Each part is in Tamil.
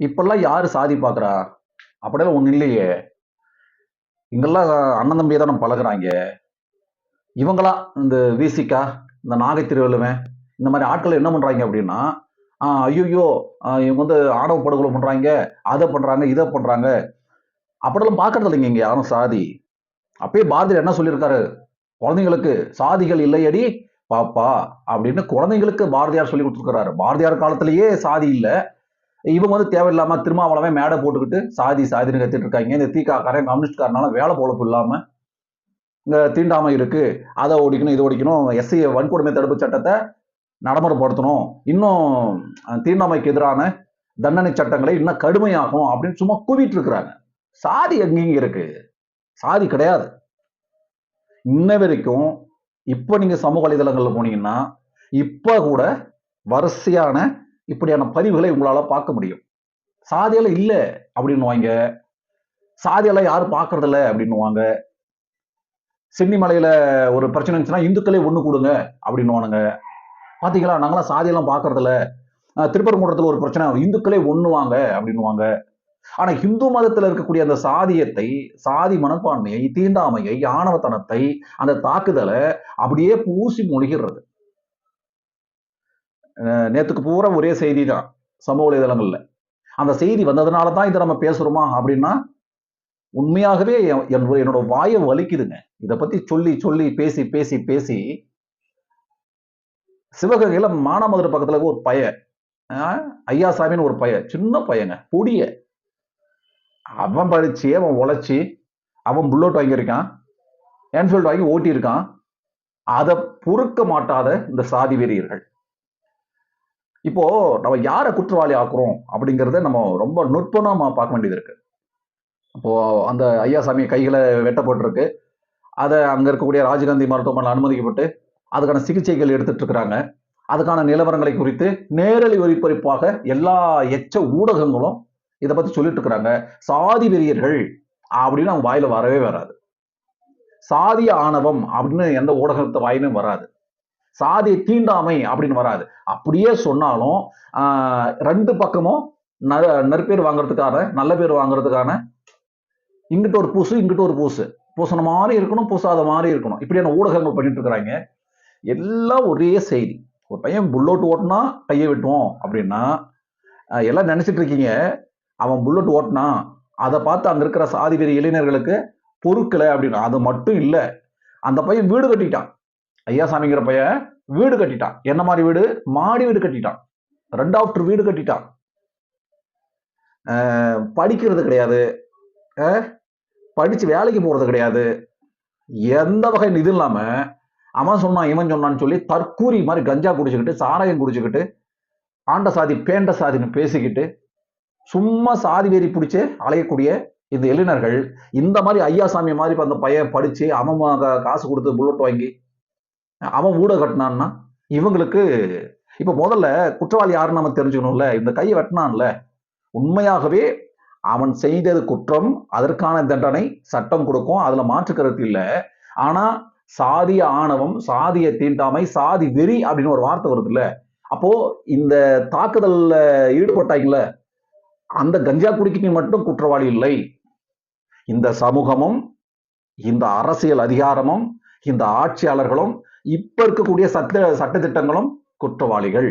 இப்பெல்லாம் யாரு சாதி பார்க்குறா அப்படியெல்லாம் ஒன்றும் இல்லையே. இங்கெல்லாம் அண்ணன் தம்பியை தான் நம்ம பழகிறாங்க. இவங்களாம் இந்த விசிகா இந்த நாகை திருவள்ளுவன் இந்த மாதிரி ஆட்கள் என்ன பண்ணுறாங்க அப்படின்னா ஐயோ இவங்க வந்து ஆணவ படுகொலை பண்ணுறாங்க அதை பண்ணுறாங்க இதை பண்ணுறாங்க அப்படியெல்லாம் பார்க்கறது இல்லைங்க இங்கே யாரும் சாதி. அப்பயே பாரதியார் என்ன சொல்லியிருக்காரு? குழந்தைங்களுக்கு சாதிகள் இல்லையடி பாப்பா அப்படின்னு குழந்தைங்களுக்கு பாரதியார் சொல்லி கொடுத்துருக்கிறாரு. பாரதியார் காலத்திலேயே சாதி இல்லை. இவங்க வந்து தேவையில்லாம திருமாவளவே மேடை போட்டுக்கிட்டு சாதி சாதின்னு கத்திட்டு இருக்காங்க. இந்த தீக்காக்காரன் கம்யூனிஸ்ட்காரனால வேலை பொழப்பு இல்லாம இங்க தீண்டாமை இருக்கு. அதை ஓடிக்கணும் இதை ஓடிக்கணும். எஸ்சி வன்கொடுமை தடுப்பு சட்டத்தை நடைமுறைப்படுத்தணும். இன்னும் தீண்டாமைக்கு எதிரான தண்டனை சட்டங்களை இன்னும் கடுமையாகும் அப்படின்னு சும்மா கூவிட்டு இருக்கிறாங்க. சாதி எங்கெங்க இருக்கு? சாதி கிடையாது. இன்ன வரைக்கும் இப்ப நீங்க சமூக வலைதளங்கள்ல போனீங்கன்னா இப்ப கூட வரிசையான இப்படியான பதிவுகளை உங்களால பார்க்க முடியும். சாதியெல்லாம் இல்ல அப்படின்னுவாங்க. சாதியெல்லாம் யாரும் பார்க்கறது இல்ல அப்படின்னுவாங்க சென்னிமலையில ஒரு பிரச்சனை இருந்துச்சுன்னா இந்துக்களே ஒண்ணு கொடுங்க அப்படின்னுவானுங்க. பாத்தீங்களா? நாங்களாம் சாதியெல்லாம் பார்க்கறது இல்ல அஹ் ஒரு பிரச்சனை இந்துக்களே ஒண்ணுவாங்க அப்படின்னுவாங்க. ஆனா இந்து மதத்துல இருக்கக்கூடிய அந்த சாதியத்தை சாதி மனப்பான்மையை தீண்டாமையை ஆணவத்தனத்தை அந்த தாக்குதலை அப்படியே பூசி மொழிகிறது. அஹ் நேத்துக்கு பூரா ஒரே செய்தி தான் சமூக வலைதளங்கள்ல. அந்த செய்தி வந்ததுனால தான் இதை நம்ம பேசுறோமா அப்படின்னா உண்மையாகவே என்- என்னோட வாயை வலிக்குதுங்க. இதை பத்தி சொல்லி சொல்லி பேசி பேசி பேசி சிவகங்கையில மானாமதுரை பக்கத்துல ஒரு பய ஆஹ் ஐயாசாமின்னு ஒரு பையன் சின்ன பையங்க பொடிய. அவன் படிச்சு அவன் உழைச்சி அவன் புல்லட் வாங்கியிருக்கான் என்ஃபீல்டு வாங்கி ஓட்டியிருக்கான். அதை பொறுக்க மாட்டாத இந்த சாதி வெறியர்கள். இப்போ நம்ம யாரை குற்றவாளி ஆக்குறோம் அப்படிங்கிறத நம்ம ரொம்ப நுட்பமாக பார்க்க வேண்டியது இருக்கு. இப்போ அந்த ஐயாசாமி கைகளை வெட்டப்பட்டிருக்கு. அதை அங்கே இருக்கக்கூடிய ராஜீவ்காந்தி மருத்துவமனையில் அனுமதிக்கப்பட்டு அதுக்கான சிகிச்சைகள் எடுத்துட்டு இருக்கிறாங்க. அதுக்கான நிலவரங்களை குறித்து நேரலை ஒளிபரப்பாக எல்லா எச்ச ஊடகங்களும் இதை பத்தி சொல்லிட்டு இருக்கிறாங்க. சாதி வெறியர்கள் அப்படின்னு அவங்க வாயில வரவே வராது. சாதிய ஆணவம் அப்படின்னு எந்த ஊடகத்தை வாயிலும் வராது. சாதி தீண்டாமை அப்படின்னு வராது. அப்படியே சொன்னாலும் ரெண்டு பக்கமும் ந- நற்பேர் வாங்குறதுக்கான நல்ல பேர் வாங்குறதுக்கான இங்கிட்ட ஒரு பூசு இங்கிட்ட ஒரு பூசு. பூசின மாதிரி இருக்கணும் பூசாத மாதிரி இருக்கணும். இப்படியான ஊடகங்கள் பண்ணிட்டு இருக்கிறாங்க? எல்லாம் ஒரே செய்தி. ஒரு பையன் புல்லட் ஓட்டினா கையை வெட்டுவோம் அப்படின்னா எல்லாம் நினைச்சிட்டு இருக்கீங்க. அவன் புல்லட் ஓட்டினா அதை பார்த்து அங்கே இருக்கிற சாதி வெறி இளைஞர்களுக்கு பொறுக்கலை அப்படின்னு. அது மட்டும் இல்லை. அந்த பையன் வீடு கட்டிட்டான். ஐயாசாமிங்கிற பையன் வீடு கட்டிட்டான். என்ன மாதிரி வீடு? மாடி வீடு கட்டிட்டான். ரெண்டாவது வீடு கட்டிட்டான். ஆஹ் படிக்கிறது கிடையாது. படிச்சு வேலைக்கு போறது கிடையாது. எந்த வகை இது இல்லாம அவன் சொன்னான் இவன் சொன்னான்னு சொல்லி தற்கூரி மாதிரி கஞ்சா குடிச்சுக்கிட்டு சாராயம் குடிச்சுக்கிட்டு ஆண்ட சாதி பேண்ட சாதின்னு பேசிக்கிட்டு சும்மா சாதி வெறி பிடிச்சு அலையக்கூடிய இந்த இளைஞர்கள் இந்த மாதிரி ஐயாசாமி மாதிரி அந்த பையன் படிச்சு அவன் காசு கொடுத்து புல்லட் வாங்கி அவன் ஊட கட்டினான்னா இவங்களுக்கு இப்ப முதல்ல குற்றவாளி யாருன்னு நம்ம தெரிஞ்சுக்கணும்ல இந்த கையை வெட்டினான்ல. உண்மையாகவே அவன் செய்தது குற்றம் அதற்கான தண்டனை சட்டம் கொடுக்கும் அதுல மாற்று கருத்து இல்லை. ஆனா சாதிய ஆணவம் சாதிய தீண்டாமை சாதி வெறி அப்படின்னு ஒரு வார்த்தை வருது இல்ல அப்போ இந்த தாக்குதல்ல ஈடுபட்டாங்கல்ல அந்த கஞ்சா குடிக்கு மட்டும் குற்றவாளி இல்லை. இந்த சமூகமும் இந்த அரசியல் அதிகாரமும் இந்த ஆட்சியாளர்களும் இப்ப இருக்கக்கூடிய சட்ட சட்டத்திட்டங்களும் குற்றவாளிகள்.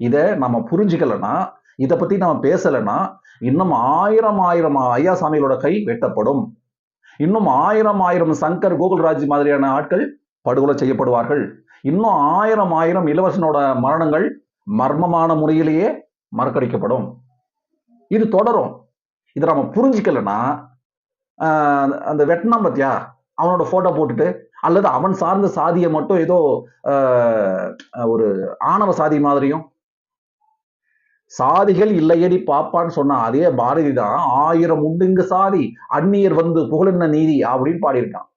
இதை நம்ம புரிஞ்சுக்கலன்னா இதை பத்தி நம்ம பேசலைன்னா இன்னும் ஆயிரம் ஆயிரம் ஐயா சாமிகளோட கை வெட்டப்படும். இன்னும் ஆயிரம் ஆயிரம் சங்கர் கோகுல்ராஜ் மாதிரியான ஆட்கள் படுகொலை செய்யப்படுவார்கள். இன்னும் ஆயிரம் ஆயிரம் இளவரசனோட மரணங்கள் மர்மமான முறையிலேயே மறக்கடிக்கப்படும். இது தொடரும். இதை நம்ம புரிஞ்சுக்கலன்னா அந்த வெட்டினான் பத்தியா? அவனோட போட்டோ போட்டுட்டு அல்லது அவன் சார்ந்த சாதியை மட்டும் ஏதோ ஆஹ் ஒரு ஆணவ சாதி மாதிரியும். சாதிகள் இல்லையடி பாப்பான்னு சொன்ன அதே பாரதி தான் ஆயிரம் உண்டுங்க சாதி அந்நியர் வந்து புகழென்ன நீதி அப்படின்னு பாடியிருக்கான்.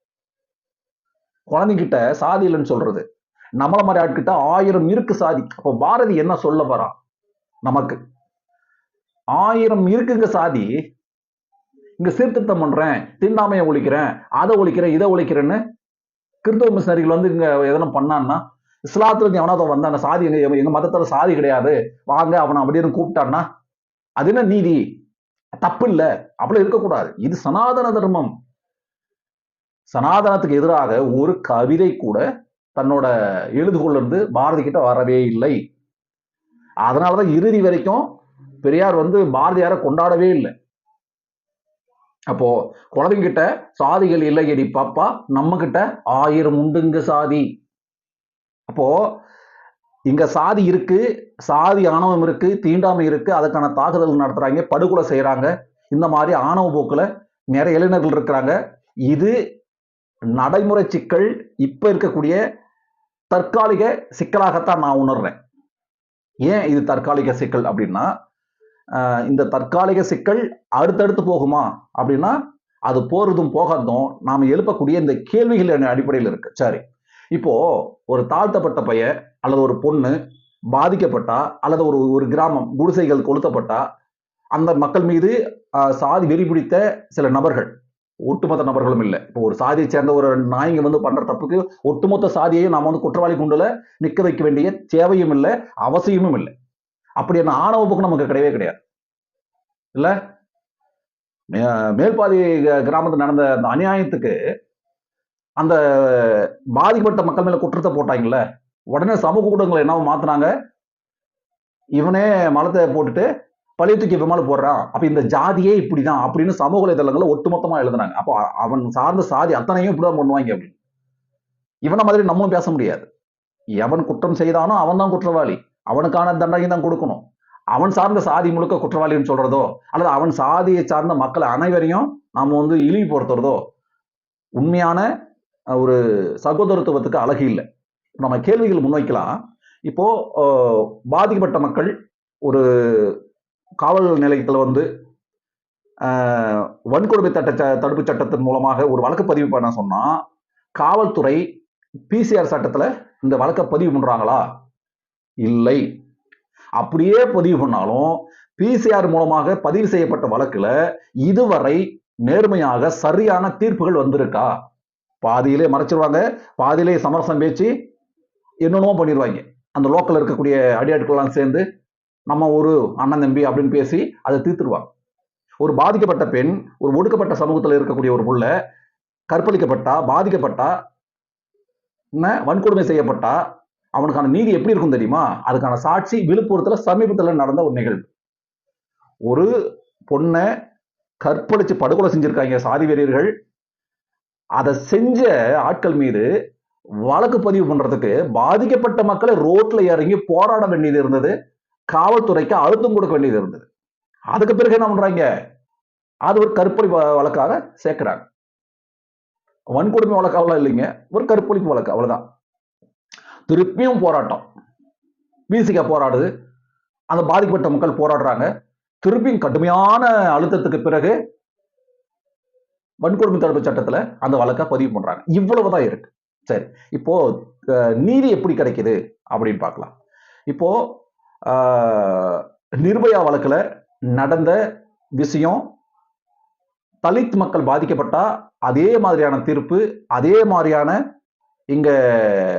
குழந்தைகிட்ட சாதி இல்லைன்னு சொல்றது. நம்மள மாதிரி ஆட்கிட்ட ஆயிரம் இருக்கு சாதி. அப்போ பாரதி என்ன சொல்ல வரான் நமக்கு. ஆயிரம் இருக்குங்க சாதி. இங்க சீர்திருத்தம் பண்றேன் திண்டாமையை ஒழிக்கிறேன் அதை ஒழிக்கிறேன் இதை ஒழிக்கிறேன்னு கிறிஸ்தவ மிஷினரிகள் வந்து இங்க எதனா பண்ணான்னா இஸ்லாத்துல எவனாவது வந்தான சாதி எங்க எங்க மதத்துல சாதி கிடையாது. வாங்க அவனை அப்படின்னு கூப்பிட்டான்னா அது என்ன நீதி? தப்பு இல்ல. அப்படி இருக்கக்கூடாது. இது சனாதன தர்மம். சனாதனத்துக்கு எதிராக ஒரு கவிதை கூட தன்னோட எழுதுகொள்ளிருந்து பாரதி கிட்ட வரவே இல்லை. அதனாலதான் இறுதி வரைக்கும் பெரியார் வந்து பாரதியாரை கொண்டாடவே இல்லை. அப்போ குழந்தைங்கிட்ட சாதிகள் இல்லையடி பாப்பா நம்ம கிட்ட ஆயிரம் உண்டுங்க சாதி. அப்போ இங்க சாதி இருக்கு சாதி ஆணவம் இருக்கு தீண்டாமை இருக்கு அதுக்கான தாக்குதல் நடத்துறாங்க படுகொலை செய்யறாங்க இந்த மாதிரி ஆணவ போக்குல நிறைய இளைஞர்கள் இருக்கிறாங்க. இது நடைமுறை சிக்கல் இப்ப இருக்கக்கூடிய தற்காலிக சிக்கலாகத்தான் நான் உணர்றேன். ஏன் இது தற்காலிக சிக்கல் அப்படின்னா இந்த தற்காலிக சிக்கல் அடுத்தடுத்து போகுமா? அப்படின்னா அது போறதும் போகாததும் நாம் எழுப்பக்கூடிய இந்த கேள்விகள் அடிப்படையில் இருக்கு. சரி. இப்போ ஒரு தாழ்த்தப்பட்ட பையன் அல்லது ஒரு பொண்ணு பாதிக்கப்பட்டா அல்லது ஒரு ஒரு கிராமம் குடிசைகள் கொளுத்தப்பட்டா அந்த மக்கள் மீது சாதி வெறி பிடித்த சில நபர்கள் ஒட்டுமொத்த நபர்களும் இல்லை. இப்போ ஒரு சாதியை சேர்ந்த ஒரு நாயங்க வந்து பண்ற தப்புக்கு ஒட்டுமொத்த சாதியையும் நாம வந்து குற்றவாளி குண்டுல நிக்க வைக்க வேண்டிய தேவையும் இல்லை அவசியமும் இல்லை. அப்படியான ஆணவ போக்கு நமக்கு கிடையவே கிடையாது. இல்லை? மேல்பாதி கிராமத்தில் நடந்த அந்த அநியாயத்துக்கு அந்த பாதிக்கப்பட்ட மக்கள் மேல குற்றத்தை போட்டாங்கல்ல? உடனே சமூக ஊடகங்களை என்ன மாத்தினாங்க? இவனே மலத்தை போட்டுட்டு பழைய தூக்கி இவன் போடுறான்? அப்ப இந்த ஜாதியே இப்படிதான் அப்படின்னு சமூக வலைதளங்களை ஒட்டுமொத்தமா எழுதுனாங்க. அப்போ அவன் சார்ந்த சாதி அத்தனையும் இப்படிதான் பண்ணுவாங்க அப்படின்னு. இவனை மாதிரி நம்மளும் பேச முடியாது. எவன் குற்றம் செய்தானோ அவன் தான் குற்றவாளி. அவனுக்கான தண்டனை தான் கொடுக்கணும். அவன் சார்ந்த சாதி முழுக்க குற்றவாளின்னு சொல்றதோ அல்லது அவன் சாதியை சார்ந்த மக்கள் அனைவரையும் நாம் வந்து இழிவுபடுத்துறதோ உண்மையான ஒரு சகோதரத்துவத்துக்கு அழகு இல்லை. நம்ம கேள்விகள் முன்வைக்கலாம். இப்போ பாதிக்கப்பட்ட மக்கள் ஒரு காவல் நிலையத்தில் வந்து வன்கொடுமை தட்ட ச- தடுப்பு சட்டத்தின் மூலமாக ஒரு வழக்கு பதிவு பண்ண சொன்னா காவல்துறை பிசிஆர் சட்டத்தில் இந்த வழக்கை பதிவு பண்ணுறாங்களா இல்லை. அப்படியே பதிவு பண்ணாலும் பிசிஆர் மூலமாக பதிவு செய்யப்பட்ட வழக்குல இதுவரை நேர்மையாக சரியான தீர்ப்புகள் வந்திருக்கா? பாதியிலே மறைச்சிருவாங்க. பாதியிலே சமரசம் பேச்சு என்னென்னமோ பண்ணிடுவாங்க அந்த லோக்கல் இருக்கக்கூடிய அடியாட்கள்லாம் சேர்ந்து நம்ம ஒரு அண்ணன் தம்பி அப்படின்னு பேசி அதை தீர்த்துருவாங்க. ஒரு பாதிக்கப்பட்ட பெண் ஒரு ஒடுக்கப்பட்ட சமூகத்தில் இருக்கக்கூடிய ஒரு புள்ள கற்பழிக்கப்பட்டா பாதிக்கப்பட்டா என்ன? வன்கொடுமை செய்யப்பட்டா அவனுக்கான நீதி எப்படி இருக்கும் தெரியுமா? அதுக்கான சாட்சி விழுப்புரத்துல சமீபத்துல நடந்த ஒரு நிகழ்வு. ஒரு பொண்ணை கற்பழிச்சு படுகொலை செஞ்சிருக்காங்க சாதி வெறியர்கள். அதை செஞ்ச ஆட்கள் மீது வழக்கு பதிவு பண்றதுக்கு பாதிக்கப்பட்ட மக்களை ரோட்ல இறங்கி போராட வேண்டியது இருந்தது. காவல்துறைக்கு அழுத்தம் கொடுக்க வேண்டியது இருந்தது. அதுக்கு பிறகு என்ன பண்றாங்க? அது ஒரு கற்பழி வ- வழக்காக சேர்க்கிறாங்க. வன்கொடுமை வழக்காவெல்லாம் இல்லைங்க. ஒரு கற்பழிப்பு வழக்கு அவ்வளவுதான். திருப்பியும் போராட்டம். பிசிக போராடுது. அந்த பாதிக்கப்பட்ட மக்கள் போராடுறாங்க. திருப்பியும் கடுமையான அழுத்தத்துக்கு பிறகு வன்கொடுமை தடுப்பு சட்டத்தில் அந்த வழக்கை பதிவு பண்றாங்க. இவ்வளவுதான் இருக்கு. சரி இப்போ நீதி எப்படி கிடைக்குது அப்படின்னு பார்க்கலாம். இப்போ நிர்பயா வழக்கில் நடந்த விஷயம் தலித் மக்கள் பாதிக்கப்பட்டா அதே மாதிரியான தீர்ப்பு அதே மாதிரியான இங்க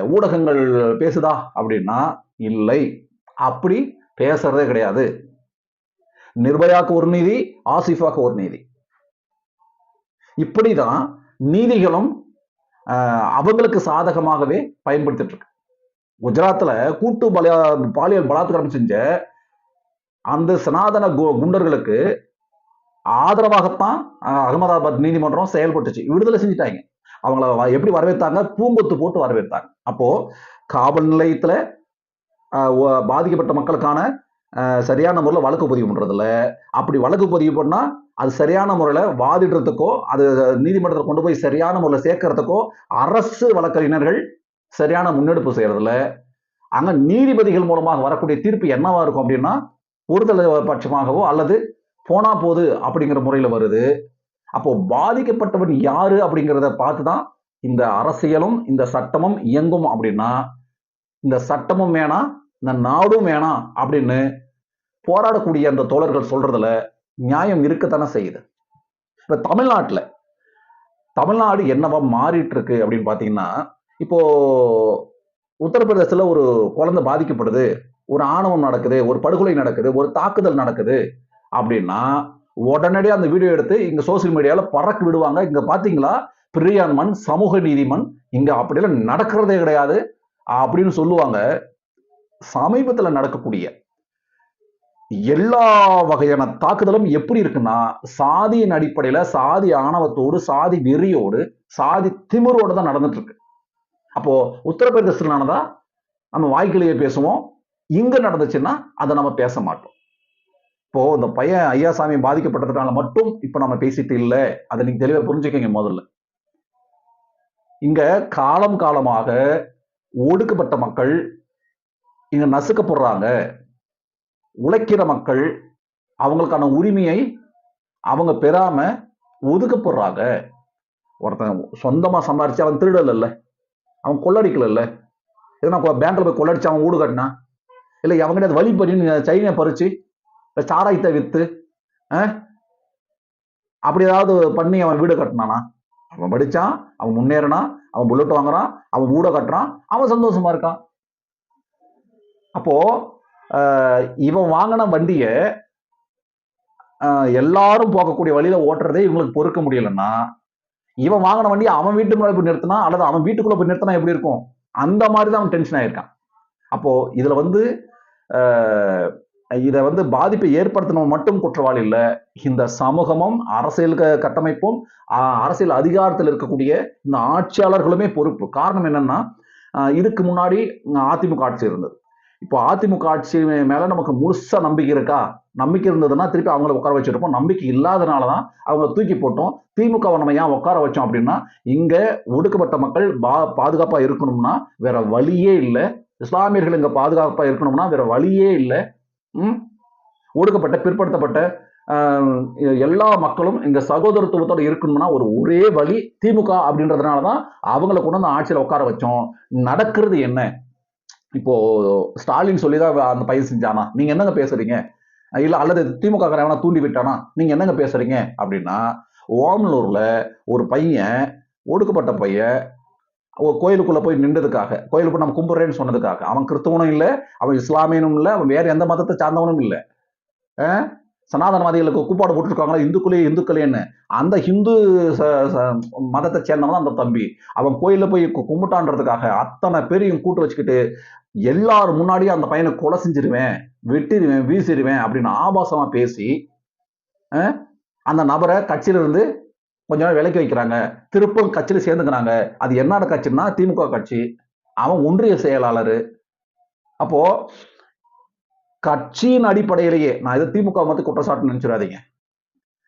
ஊடகங்கள் பேசுதா அப்படின்னா இல்லை. அப்படி பேசுறதே கிடையாது. நிர்பயாக்கு ஒரு நீதி ஆசிஃபாக்கு ஒரு நீதி. இப்படிதான் நீதிகளும் ஆஹ், அவங்களுக்கு சாதகமாகவே பயன்படுத்திட்டு இருக்கு குஜராத்தில் கூட்டு பல பாலியல் பலாத்காரம் செஞ்ச அந்த சனாதன கு- குண்டர்களுக்கு ஆதரவாகத்தான் அகமதாபாத் நீதிமன்றம் செயல்பட்டுச்சு. விடுதலை செஞ்சுட்டாங்க. அவங்கள எப்படி வரவேற்றாங்க? பூங்கொத்து போட்டு வரவேற்றாங்க. அப்போ காவல் நிலையத்துல பாதிக்கப்பட்ட மக்களுக்கான சரியான முறையில் வழக்கு பதிவு பண்ணுறதில்ல அப்படி வழக்கு பதிவு பண்ணால் அது சரியான முறையில் வாதிடுறதுக்கோ அது நீதிமன்றத்தில் கொண்டு போய் சரியான முறையில் சேர்க்கறதுக்கோ அரசு வழக்கறிஞர்கள் சரியான முன்னெடுப்பு செய்கிறதில்ல அங்கே நீதிபதிகள் மூலமாக வரக்கூடிய தீர்ப்பு என்னவா இருக்கும் அப்படின்னா ஒருதலை பட்சமாகவோ அல்லது போனா போது அப்படிங்கிற முறையில் வருது. அப்போ பாதிக்கப்பட்டவன் யாரு அப்படிங்கிறத பார்த்து தான் இந்த அரசியலும் இந்த சட்டமும் இயங்கும் அப்படின்னா இந்த சட்டமும் வேணாம் இந்த நாடும் வேணாம் அப்படின்னு போராடக்கூடிய அந்த தோழர்கள் சொல்றதுல நியாயம் இருக்கத்தானே செய்யுது. இப்ப தமிழ்நாட்டில் தமிழ்நாடு என்னவா மாறிட்டு இருக்கு அப்படின்னு பாத்தீங்கன்னா இப்போ உத்தரப்பிரதேசத்துல ஒரு குழந்தை பாதிக்கப்படுது ஒரு ஆணவம் நடக்குது ஒரு படுகொலை நடக்குது ஒரு தாக்குதல் நடக்குது அப்படின்னா உடனடியாக அந்த வீடியோ எடுத்து இங்கே சோசியல் மீடியாவில் பறக்கு விடுவாங்க. இங்கே பார்த்தீங்களா பிரியான்மன் சமூக நீதிமன் இங்கே அப்படியெல்லாம் நடக்கிறதே கிடையாது. அப்படின்னு சொல்லுவாங்க. சமீபத்தில் நடக்கக்கூடிய எல்லா வகையான தாக்குதலும் எப்படி இருக்குன்னா சாதியின் அடிப்படையில சாதி ஆணவத்தோடு சாதி வெறியோடு சாதி திமிரோடு தான் நடந்துட்டு இருக்கு அப்போ உத்தரப்பிரதேசத்தில் நடந்தா நம்ம வாய்க்கிலேயே பேசுவோம். இங்க நடந்துச்சுன்னா அதை நம்ம பேச மாட்டோம். இப்போ இந்த பையன் ஐயாசாமி பாதிக்கப்பட்டதுனால மட்டும் இப்ப நம்ம பேசிட்டு இல்லை. அதை நீங்க தெளிவா புரிஞ்சுக்கங்க முதல்ல. இங்க காலம் காலமாக ஒடுக்கப்பட்ட மக்கள் இங்க நசுக்கப்படுறாங்க. உழைக்கிற மக்கள் அவங்களுக்கான உரிமையை அவங்க பெறாம ஒதுக்கப்படுறாங்க. ஒருத்தன் சொந்தமா சம்பாரிச்சு அவன் திருடல இல்ல அவன் கொள்ளடிக்கல எதனா பேங்க்ல போய் கொள்ளடிச்சு அவன் ஊடு கட்டினா இல்ல அவங்க வழி பண்ணி சைனியை பறிச்சு இல்ல சாராயத்தை வித்து அப்படி ஏதாவது பண்ணி அவன் வீடு கட்டினானா? அவன் படிச்சான் அவன் முன்னேறினான் அவன் புல்லட் வாங்குறான் அவன் வீட கட்டுறான் அவன் சந்தோஷமா இருக்கான். அப்போ இவன் வாங்கின வண்டியை எல்லாரும் போகக்கூடிய வழியில ஓட்டுறதே இவங்களுக்கு பொறுக்க முடியலன்னா இவன் வாங்கின வண்டியை அவன் வீட்டு முன்னாடி போய் நிறுத்தினா அல்லது அவன் வீட்டுக்குள்ள போய் நிறுத்தினா எப்படி இருக்கும்? அந்த மாதிரி தான் அவன் டென்ஷன் ஆயிருக்கான். அப்போ இதுல வந்து ஆஹ், இதை வந்து பாதிப்பை ஏற்படுத்தினவன் மட்டும் குற்றவாளி இல்லை. இந்த சமூகமும் அரசியல் கட்டமைப்பும் அரசியல் அதிகாரத்தில் இருக்கக்கூடிய இந்த ஆட்சியாளர்களுமே பொறுப்பு. காரணம் என்னன்னா இதுக்கு முன்னாடி அதிமுக ஆட்சி இருந்தது. இப்போ அதிமுக ஆட்சி மேல நமக்கு முழுசா நம்பிக்கை இருக்கா? நம்பிக்கை இருந்ததுன்னா திருப்பி அவங்கள உட்கார வச்சிருப்போம் நம்பிக்கை இல்லாதனால தான் அவங்கள தூக்கி போட்டோம். திமுகவை நம்ம ஏன் உட்கார வச்சோம் அப்படின்னா இங்க ஒடுக்கப்பட்ட மக்கள் பா பாதுகாப்பா இருக்கணும்னா வேற வழியே இல்லை. இஸ்லாமியர்கள் இங்க பாதுகாப்பா இருக்கணும்னா வேற வழியே இல்லை. ஒடுக்கப்பட்ட பிற்படுத்தப்பட்ட எல்லா மக்களும் இந்த சகோதரத்துவத்தோட இருக்கணும்னா ஒரு ஒரே வழி திமுக அப்படின்றதுனால தான் அவங்கள கொண்டு வந்து ஆட்சியில் உட்கார வச்சோம். நடக்கிறது என்ன? இப்போ ஸ்டாலின் சொல்லி தான் அந்த பையன் செஞ்சானா? நீங்க என்னங்க பேசுறீங்க? இல்ல அல்லது திமுக எவனா தூண்டி விட்டானா? நீங்க என்னங்க பேசுறீங்க? அப்படின்னா ஓமலூர்ல ஒரு பையன் ஒடுக்கப்பட்ட பையன் கோயிலுக்குள்ள போய் நின்றதுக்காக கோயிலுக்கு நம்ம கும்பிடுறேன்னு சொன்னதுக்காக. அவன் கிறிஸ்துவனும் இல்லை அவன் இஸ்லாமியனும் இல்லை அவன் வேற எந்த மதத்தை சார்ந்தவனும் இல்லை. சனாதனவாதிகளுக்கு கூப்பாடு போட்டுருக்காங்களா? இந்துக்களே இந்துக்களேன்னு அந்த ஹிந்து ச- ச- மதத்தை சேர்ந்தவன் தான் அந்த தம்பி. அவன் கோயிலில் போய் கும்பிட்டான்றதுக்காக அத்தனை பேரையும் கூட்டு வச்சுக்கிட்டு எல்லாரும் முன்னாடியும் அந்த பையனை கொலை செஞ்சிருவேன் வெட்டிடுவேன் வீசிடுவேன் அப்படின்னு ஆபாசமாக பேசி அந்த நபரை கட்சியிலிருந்து கொஞ்ச நாள் விலைக்கு வைக்கிறாங்க. திருப்பம் கட்சியில் சேர்ந்துக்கிறாங்க. அது என்னோட கட்சின்னா திமுக கட்சி. அவன் ஒன்றிய செயலாளர். அப்போ கட்சியின் அடிப்படையிலேயே நான் இதை திமுக மத்து குற்றச்சாட்டு நினைச்சிடாதீங்க.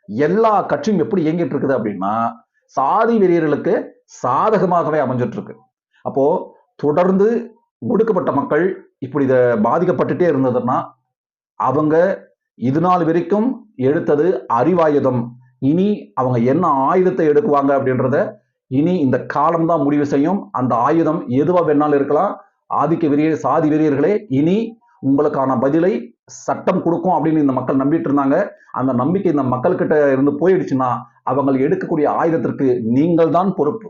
எல்லா கட்சியும் எப்படி இயங்கிட்டு இருக்குது அப்படின்னா சாதி வெறியர்களுக்கு சாதகமாகவே அமைஞ்சிட்டு இருக்கு அப்போ தொடர்ந்து ஒடுக்கப்பட்ட மக்கள் இப்படி இதை பாதிக்கப்பட்டுட்டே இருந்ததுன்னா அவங்க இது நாள் வரைக்கும் எடுத்தது அறிவாயுதம். இனி அவங்க என்ன ஆயுதத்தை எடுக்குவாங்க அப்படின்றத இனி இந்த காலம்தான் முடிவு செய்யும். அந்த ஆயுதம் எதுவாக வேணாலும் இருக்கலாம். ஆதிக்க வெறியர் சாதி வெறியர்களே இனி உங்களுக்கான பதிலை சட்டம் கொடுக்கும் அப்படின்னு இந்த மக்கள் நம்பிட்டு இருந்தாங்க. அந்த நம்பிக்கை இந்த மக்கள்கிட்ட இருந்து போயிடுச்சுன்னா அவங்க எடுக்கக்கூடிய ஆயுதத்திற்கு நீங்கள் தான் பொறுப்பு.